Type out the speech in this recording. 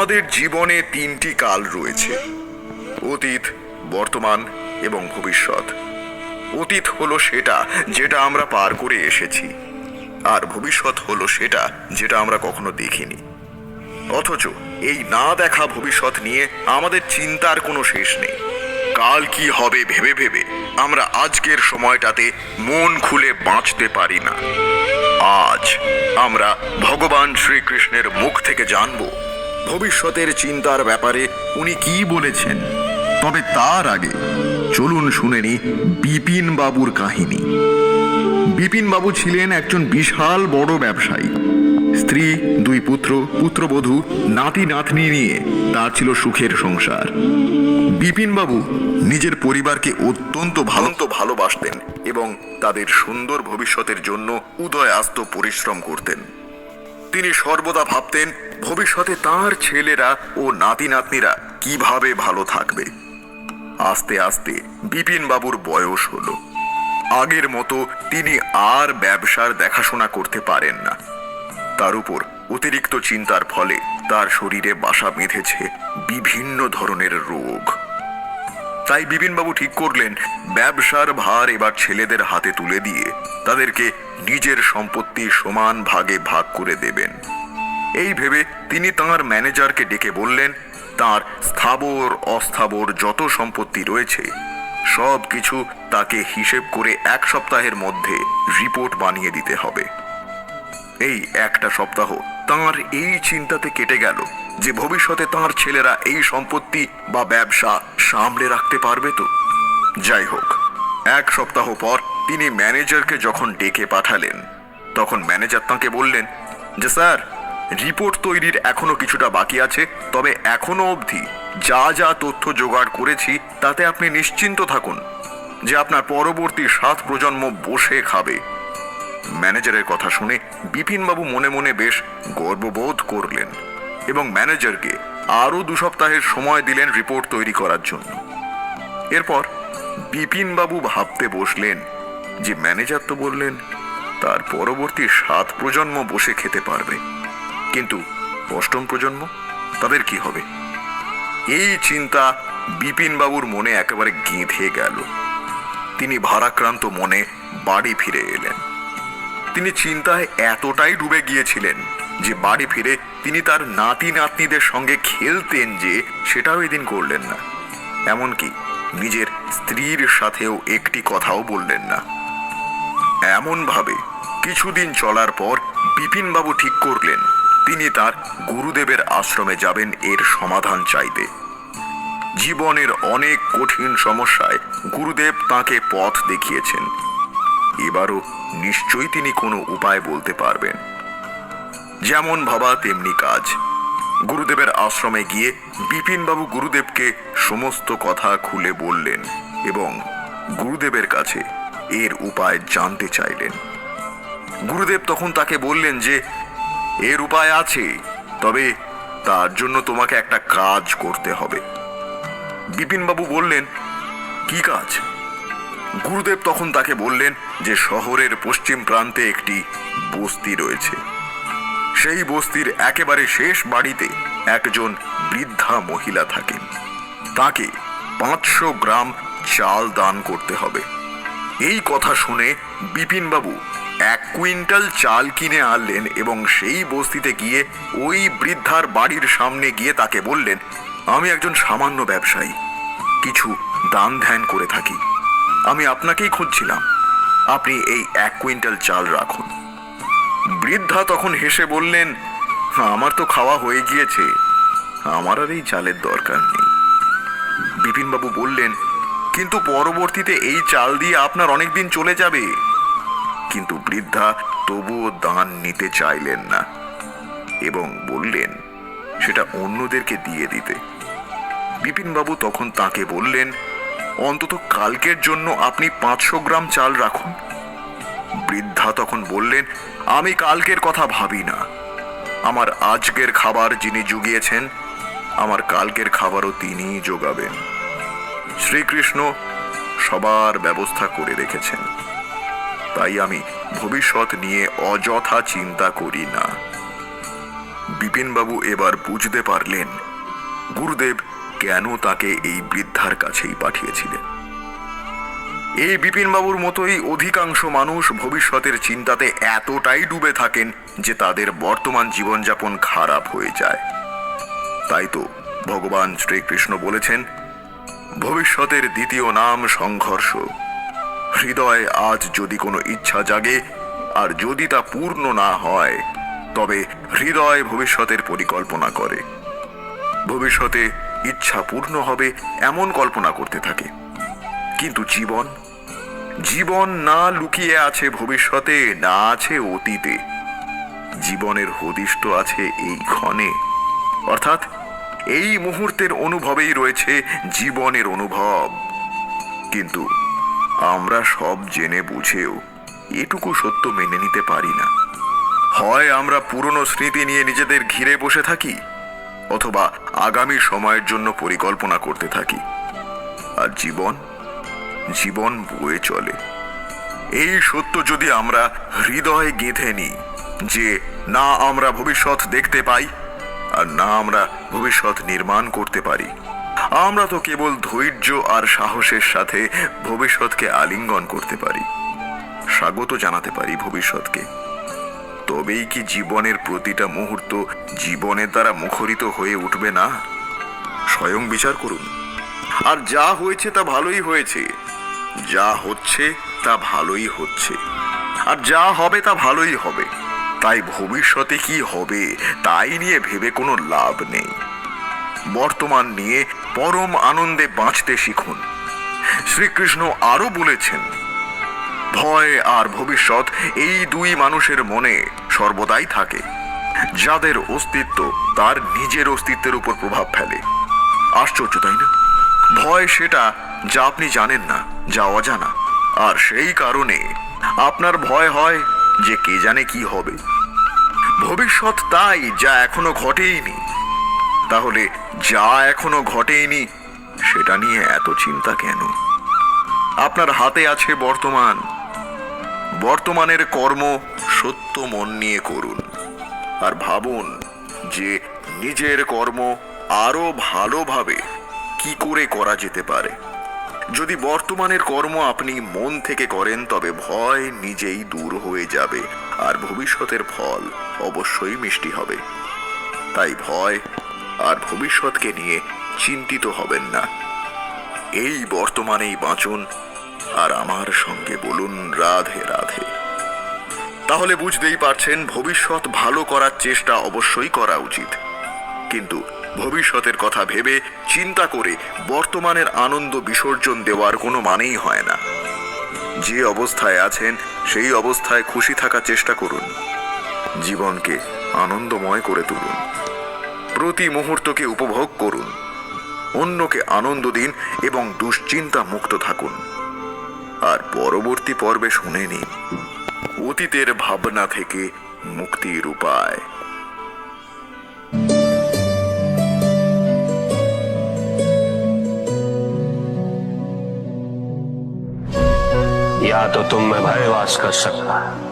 আমাদের জীবনে তিনটি কাল রয়েছে। অতীত, বর্তমান এবং ভবিষ্যৎ। অতীত হলো সেটা যেটা আমরা পার করে এসেছি, আর ভবিষ্যৎ হলো সেটা যেটা আমরা কখনো দেখিনি। অথচ এই না দেখা ভবিষ্যৎ নিয়ে আমাদের চিন্তার কোনো শেষ নেই। কাল কি হবে ভেবে ভেবে আমরা আজকের সময়টাতে মন খুলে বাঁচতে পারি না। আজ আমরা ভগবান শ্রীকৃষ্ণের মুখ থেকে জানব ভবিষ্যতের চিন্তার ব্যাপারে উনি কি বলেছেন? তবে তার আগে চলুন শুনে নি বিপিন বাবুর কাহিনী। বিপিন বাবু ছিলেন একজন বিশাল বড় ব্যবসায়ী। স্ত্রী, দুই পুত্র, পুত্রবধূ, নাতি নাতনি নিয়ে তার ছিল সুখের সংসার। বিপিন বাবু নিজের পরিবারকে অত্যন্ত ভালো ভালোবাসতেন এবং তাদের সুন্দর ভবিষ্যতের জন্য উদয় আস্ত পরিশ্রম করতেন। তিনি সর্বদা ভাবতেন, ভবিষ্যতে তার ছেলেরা ও নাতি নাতনিরা কীভাবে ভালো থাকবে। আস্তে আস্তে বিপিন বাবুর বয়স হলো। আগের মতো তিনি আর ব্যবসার দেখাশোনা করতে পারেন না। তার উপর অতিরিক্ত চিন্তার ফলে তার শরীরে বাসা বেঁধেছে বিভিন্ন ধরনের রোগ। তাই বিপিনবাবু ঠিক করলেন, ব্যবসার ভার এবার ছেলেদের হাতে তুলে দিয়ে তাদেরকে নিজের সম্পত্তি সমান ভাগে ভাগ করে দেবেন। এই ভেবে তিনি তাঁর ম্যানেজারকে ডেকে বললেন, তার স্থাবর, অস্থাবর যত সম্পত্তি রয়েছে, সব কিছু তাকে হিসেব করে এক সপ্তাহের মধ্যে রিপোর্ট বানিয়ে দিতে হবে। এই একটা সপ্তাহ তাঁর এই চিন্তাতে কেটে গেল যে ভবিষ্যতে তাঁর ছেলেরা এই সম্পত্তি বা ব্যবসা সামলে রাখতে পারবে তো? যাই হোক, এক সপ্তাহ পর তিনি ম্যানেজারকে যখন ডেকে পাঠালেন, তখন ম্যানেজার তাঁকে বললেন যে, স্যার, রিপোর্ট তৈরির এখনও কিছুটা বাকি আছে, তবে এখনও অবধি যা যা তথ্য জোগাড় করেছি, তাতে আপনি নিশ্চিন্ত থাকুন যে আপনার পরবর্তী সাত প্রজন্ম বসে খাবে। ম্যানেজারের কথা শুনে বিপিনবাবু মনে মনে বেশ গর্ববোধ করলেন এবং ম্যানেজারকে আরও দু সপ্তাহের সময় দিলেন রিপোর্ট তৈরি করার জন্য। এরপর বিপিনবাবু ভাবতে বসলেন, যে ম্যানেজার তো বললেন, তার পরবর্তী সাত প্রজন্ম বসে খেতে পারবে। কিন্তু অষ্টম প্রজন্ম, তাদের কি হবে? এই চিন্তা বিপিনবাবুর মনে একেবারে গেঁথে গেল। তিনি ভারাক্রান্ত মনে বাড়ি ফিরে এলেন। তিনি চিন্তায় এতটাই ডুবে গিয়েছিলেন যে বাড়ি ফিরে তিনি তার নাতি নাতনিদের সঙ্গে খেলতেন যে, সেটাও এদিন করলেন না। এমনকি নিজের স্ত্রীর সাথেও একটি কথাও বললেন না। এমনভাবে কিছুদিন চলার পর বিপিনবাবু ঠিক করলেন, তিনি তার গুরুদেবের আশ্রমে যাবেন এর সমাধান চাইতে। জীবনের অনেক কঠিন সমস্যায় গুরুদেব তাকে পথ দেখিয়েছেন। এবারও নিশ্চয়ই তিনি কোনো উপায় বলতে পারবেন। যেমন ভাবা, তেমনি কাজ। গুরুদেবের আশ্রমে গিয়ে বিপিনবাবু গুরুদেবকে সমস্ত কথা খুলে বললেন এবং গুরুদেবের কাছে এর উপায় জানতে চাইলেন। গুরুদেব তখন তাকে বললেন যে, এর উপায় আছে, তবে তার জন্য তোমাকে একটা কাজ করতে হবে। বিপিনবাবু বললেন, কি কাজ? গুরুদেব তখন তাকে বললেন যে, শহরের পশ্চিম প্রান্তে একটি বস্তি রয়েছে। সেই বস্তির একেবারে শেষ বাড়িতে একজন বৃদ্ধা মহিলা থাকেন। তাকে পাঁচশো গ্রাম চাল দান করতে হবে। এই কথা শুনে বিপিনবাবু এক কুইন্টাল চাল কিনে আনলেন এবং সেই বস্তিতে গিয়ে ওই বৃদ্ধার বাড়ির সামনে গিয়ে তাকে বললেন, আমি একজন সামান্য ব্যবসায়ী। কিছু দান ধ্যান করে থাকি। আমি আপনাকেই খুঁজছিলাম। আপনি এই এক কুইন্টাল চাল রাখুন। বৃদ্ধা তখন হেসে বললেন, আমার তো খাওয়া হয়ে গিয়েছে। আমার আর এই চালের দরকার নেই। বিপিনবাবু বললেন, কিন্তু পরবর্তীতে এই চাল দিয়ে আপনার অনেক দিন চলে যাবে। কিন্তু বৃদ্ধা তবুও দান নিতে চাইলেন না এবং বললেন, সেটা অন্যদেরকে দিয়ে দিতে। বিপিনবাবু তখন তাকে বললেন, অন্তত কালকের জন্য আপনি পাঁচশো গ্রাম চাল রাখুন। বৃদ্ধা তখন বললেন, আমি কালকের কথা ভাবি না। আমার আজকের খাবার যিনি জুগিয়েছেন, আমার কালকের খাবারও তিনিই যোগাবেন শ্রীকৃষ্ণ সবার ব্যবস্থা করে রেখেছেন। তাই আমি ভবিষ্যৎ নিয়ে অযথা চিন্তা করি না। বিপিনবাবু এবার বুঝতে পারলেন, গুরুদেব কেন তাকে এই বৃদ্ধার কাছেই পাঠিয়েছিলেন। এই বিপিনবাবুর মতোই অধিকাংশ মানুষ ভবিষ্যতের চিন্তাতে এতটাই ডুবে থাকেন যে তাদের বর্তমান জীবনযাপন খারাপ হয়ে যায়। তাই তো ভগবান শ্রীকৃষ্ণ বলেছেন, ভবিষ্যতের দ্বিতীয় নাম সংঘর্ষ। হৃদয় আজ যদি কোনো ইচ্ছা জাগে, আর যদি তা পূর্ণ না হয়, তবে হৃদয় ভবিষ্যতের পরিকল্পনা করে। ভবিষ্যতে ইচ্ছা পূর্ণ হবে এমন কল্পনা করতে থাকে। কিন্তু জীবন জীবন না লুকিয়ে আছে ভবিষ্যতে, না আছে অতীতে। জীবনের হদিষ্ট আছে এই ক্ষণে। অর্থাৎ এই মুহূর্তের অনুভবেই রয়েছে জীবনের অনুভব। কিন্তু আমরা সব জেনে বুঝেও এটুকু সত্য মেনে নিতে পারি না। হয় আমরা পুরনো স্মৃতি নিয়ে নিজেদের ঘিরে বসে থাকি, অথবা আগামী সময়ের জন্য পরিকল্পনা করতে থাকি। আর জীবন জীবন বয়ে চলে। এই সত্য যদি আমরা হৃদয়ে গেঁথে নিই যে না আমরা ভবিষ্যৎ দেখতে পাই, আর না আমরা ভবিষ্যৎ নির্মাণ করতে পারি, আমরা তো কেবল ধৈর্য আর সাহসের সাথে ভবিষ্যৎকে আলিঙ্গন করতে পারি। স্বাগত জানাতে পারি ভবিষ্যৎকে। তবেই কি জীবনের প্রতিটা মুহূর্ত জীবনের দ্বারা মুখরিত হয়ে উঠবে না? স্বয়ং বিচার করুন। আর যা হয়েছে তা ভালোই হয়েছে। যা হচ্ছে তা ভালোই হচ্ছে। আর যা হবে তা ভালোই হবে। তাই ভবিষ্যতে কি হবে, তাই নিয়ে ভেবে কোনো লাভ নেই। বর্তমান নিয়ে পরম আনন্দে বাঁচতে শিখুন। শ্রীকৃষ্ণ আরও বলেছেন, ভয় আর ভবিষ্যৎ এই দুই মানুষের মনে সর্বদাই থাকে। যাদের অস্তিত্ব তার নিজের অস্তিত্বের উপর প্রভাব ফেলে। আশ্চর্য, তাই না? ভয় সেটা যা আপনি জানেন না, যা অজানা। আর সেই কারণে আপনার ভয় হয় যে কে জানে কি হবে। ভবিষ্যৎ তাই যা এখনও ঘটেইনি। তাহলে যা এখনও ঘটেইনি, সেটা নিয়ে এত চিন্তা কেন? আপনার হাতে আছে বর্তমান। বর্তমানের কর্ম সত্য মন নিয়ে করুন। আর ভাবুন যে নিজের কর্ম আরও ভালোভাবে কি করে করা যেতে পারে। যদি বর্তমানের কর্ম আপনি মন থেকে করেন, তবে ভয় নিজেই দূর হয়ে যাবে আর ভবিষ্যতের ফল অবশ্যই মিষ্টি হবে। তাই ভয় আর ভবিষ্যৎকে নিয়ে চিন্তিত হবেন না। এই বর্তমানেই বাঁচুন আর আমার সঙ্গে বলুন রাধে রাধে। তাহলে বুঝতেই পারছেন, ভবিষ্যৎ ভালো করার চেষ্টা অবশ্যই করা উচিত। কিন্তু ভবিষ্যতের কথা ভেবে চিন্তা করে বর্তমানের আনন্দ বিসর্জন দেওয়ার কোনো মানেই হয় না। যে অবস্থায় আছেন, সেই অবস্থায় খুশি থাকার চেষ্টা করুন। জীবনকে আনন্দময় করে তুলুন। প্রতি মুহূর্তকে উপভোগ করুন। অন্যকে আনন্দ দিন এবং দুশ্চিন্তা মুক্ত থাকুন। আর পরবর্তী পর্বে শুনে নিন, অতীতের ভাবনা থেকে মুক্তির উপায়। या तो तुम में भय वास कर सकता है।